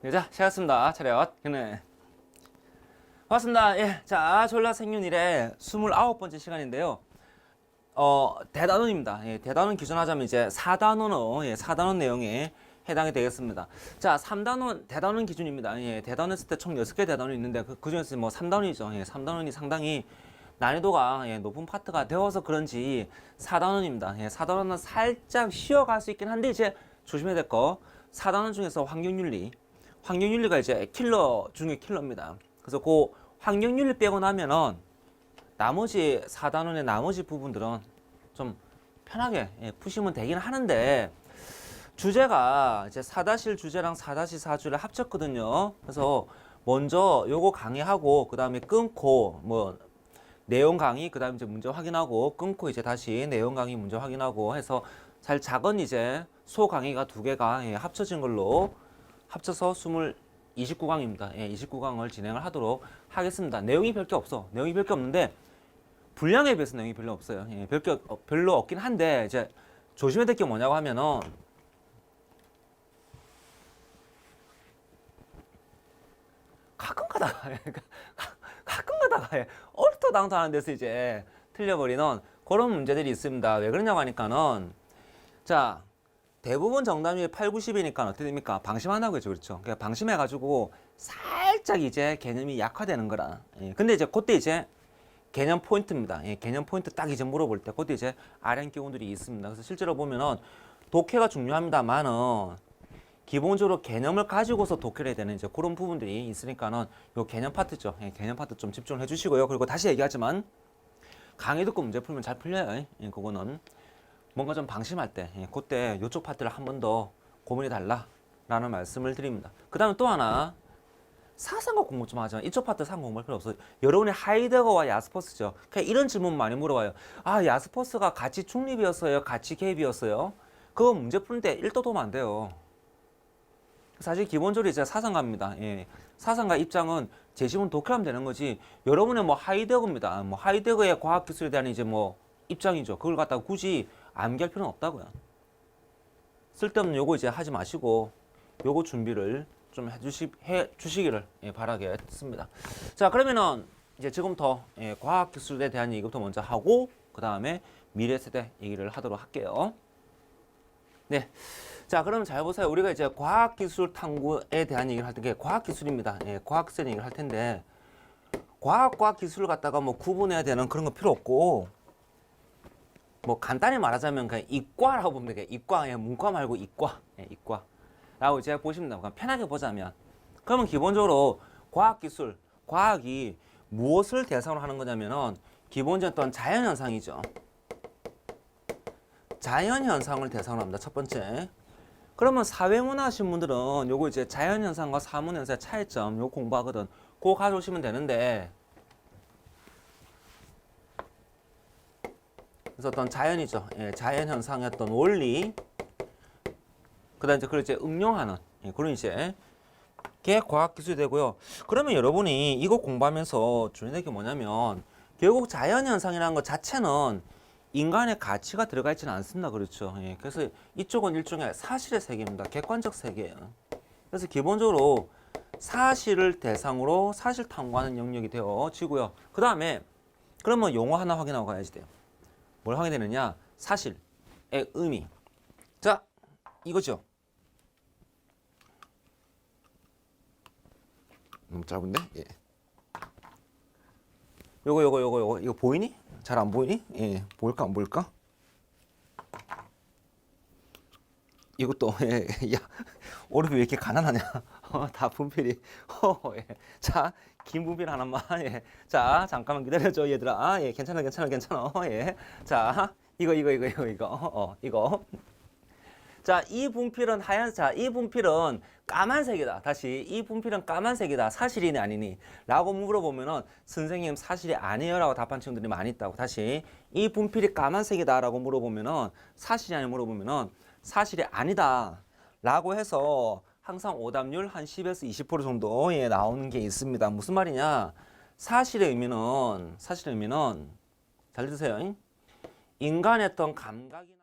네, 자, 시작했습니다. 차렷. 네. 반갑습니다. 예. 자, 졸라 생윤일의 29번째 시간인데요. 어, 대단원입니다. 예, 대단원 기준하자면 이제 4단원어, 예, 4단원 내용에 해당이 되겠습니다. 자, 3단원, 대단원 기준입니다. 예, 대단원 했을 때 총 6개 대단원이 있는데 그, 그 중에서 뭐 3단원이죠. 예, 3단원이 상당히 난이도가 예, 높은 파트가 되어서 그런지 4단원입니다. 예, 4단원은 살짝 쉬어갈 수 있긴 한데 이제 조심해야 될 거. 4단원 중에서 환경윤리. 환경윤리가 이제 킬러 중에 킬러입니다. 그래서 그 환경윤리 빼고 나면은 나머지 4단원의 나머지 부분들은 좀 편하게 예, 푸시면 되긴 하는데 주제가 이제 4-1 주제랑 4-4주를 합쳤거든요. 그래서 먼저 요거 강의하고 그다음에 끊고 뭐 내용 강의 그다음에 이제 문제 확인하고 끊고 이제 다시 내용 강의 문제 확인하고 해서 잘 작은 이제 소 강의가 두 개가 예, 합쳐진 걸로 합쳐서 20 29강입니다. 예, 29강을 진행을 하도록 하겠습니다. 내용이 별게 없어. 내용이 별게 없는데 분량에 비해서 내용이 별로 없어요. 예, 별게 어, 별로 없긴 한데 이제 조심해야 될 게 뭐냐고 하면은 가끔 가다가 가끔 가다가 예, 얼토당토하는 데서 이제 틀려버리는 그런 문제들이 있습니다. 왜 그러냐고 하니까는 자 대부분 정답이 8, 90이니까 어떻게 됩니까? 방심한다고 했죠. 그렇죠. 그러니까 방심해가지고 살짝 이제 개념이 약화되는 거라. 예. 근데 이제 그때 이제 개념 포인트입니다. 예, 개념 포인트 딱 이제 물어볼 때 그때 이제 RN 기호들이 있습니다. 그래서 실제로 보면은 독해가 중요합니다만은 기본적으로 개념을 가지고서 독해를 해야 되는 이제 그런 부분들이 있으니까는 요 개념 파트죠. 예, 개념 파트 좀 집중을 해주시고요. 그리고 다시 얘기하지만 강의 듣고 문제 풀면 잘 풀려요. 예, 그거는 뭔가 좀 방심할 때 예, 그때 요쪽 파트를 한 번 더 고민해 달라라는 말씀을 드립니다. 그 다음에 또 하나 사상과 공부 좀 하자. 이쪽 파트 상 공부할 필요 없어요. 여러분의 하이데거와 야스퍼스죠. 그냥 이런 질문 많이 물어봐요. 아 야스퍼스가 같이 중립이었어요? 같이 개입이었어요? 그거 문제 푸는데 1도 도움 안 돼요. 사실 기본적으로 이제 사상가입니다. 예. 사상가 입장은 제시문 독해하면 되는 거지. 여러분의 뭐 하이데거입니다. 뭐 하이데거의 과학기술에 대한 이제 뭐 입장이죠. 그걸 갖다가 굳이 암기할 필요는 없다고요. 쓸데없는 요거 이제 하지 마시고 요거 준비를 좀 해주시, 해 주시기를 예, 바라겠습니다. 자, 그러면은 이제 지금부터 예, 과학기술에 대한 얘기부터 먼저 하고 그 다음에 미래 세대 얘기를 하도록 할게요. 네. 자, 그럼 잘 보세요. 우리가 이제 과학기술 탐구에 대한 얘기를 할 때, 과학기술입니다. 예, 과학기술 얘기를 할 텐데, 과학과 기술을 갖다가 뭐 구분해야 되는 그런 거 필요 없고, 뭐 간단히 말하자면 그냥 이과라고 보면 되겠 이과, 예, 문과 말고 이과, 예, 이과. 라고 이제 보시면 됩니다. 편하게 보자면. 그러면 기본적으로 과학기술, 과학이 무엇을 대상으로 하는 거냐면은, 기본적인 어떤 자연현상이죠. 자연현상을 대상으로 합니다. 첫 번째. 그러면 사회문화 하신 분들은 요거 이제 자연현상과 사문현상의 차이점 요 공부하거든. 그거 가져오시면 되는데 그래서 어떤 자연이죠. 예, 자연 현상의 어떤 원리 그다음 이제 그걸 이제 응용하는 예, 그런 이제 게 과학 기술이 되고요. 그러면 여러분이 이거 공부하면서 주의될 게 뭐냐면 결국 자연 현상이라는 것 자체는 인간의 가치가 들어가 있지는 않습니다. 그렇죠. 예, 그래서 이쪽은 일종의 사실의 세계입니다. 객관적 세계예요. 그래서 기본적으로 사실을 대상으로 사실 탐구하는 영역이 되어지고요. 그 다음에 그러면 용어 하나 확인하고 가야지 돼요. 뭘 확인되느냐? 사실의 의미. 자, 이거죠. 너무 짧은데? 예. 요거 요거 요거 요거 이거 보이니? 잘 안 보이니? 예, 보일까 안 보일까? 이것도 예, 야 오른이 왜 이렇게 가난하냐? 어, 다 분필이. 어, 예. 자, 긴 분필 하나만. 예. 자, 잠깐만 기다려줘 얘들아. 예, 괜찮아, 괜찮아, 괜찮아. 예. 자, 이거 이거 이거 이거 이거 어, 이거. 자, 이 분필은 하얀, 자, 이 분필은 까만색이다. 다시, 이 분필은 까만색이다. 사실이니 아니니? 라고 물어보면은, 선생님 사실이 아니에요. 라고 답한 친구들이 많이 있다고. 다시, 이 분필이 까만색이다. 라고 물어보면은, 사실이 아니 물어보면은, 사실이 아니다. 라고 해서, 항상 오답률 한 10에서 20% 정도에 나오는 게 있습니다. 무슨 말이냐? 사실의 의미는, 사실의 의미는, 잘 들으세요. 인간의 어떤 감각이나